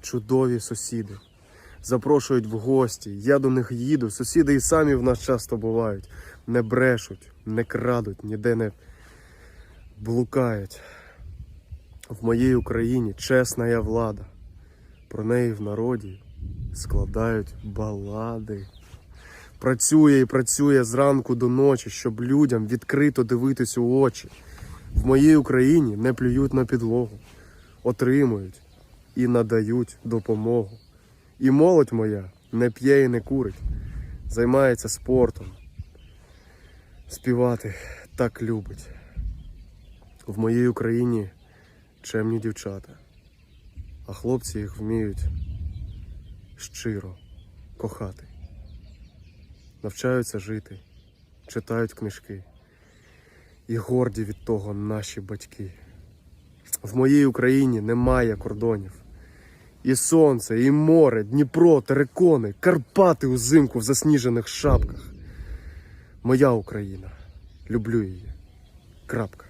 чудові сусіди. Запрошують в гості, я до них їду. Сусіди і самі в нас часто бувають. Не брешуть, не крадуть, ніде не блукають. В моїй Україні чесна я влада. Про неї в народі складають балади. Працює і працює зранку до ночі, щоб людям відкрито дивитись у очі. В моїй Україні не плюють на підлогу, отримують і надають допомогу. І молодь моя не п'є і не курить, займається спортом. Співати так любить. В моїй Україні чемні дівчата, а хлопці їх вміють щиро кохати. Навчаються жити, читають книжки. І горді від того наші батьки. В моїй Україні немає кордонів. І сонце, і море, Дніпро, терекони, Карпати узимку в засніжених шапках. Моя Україна. Люблю її. Крапка.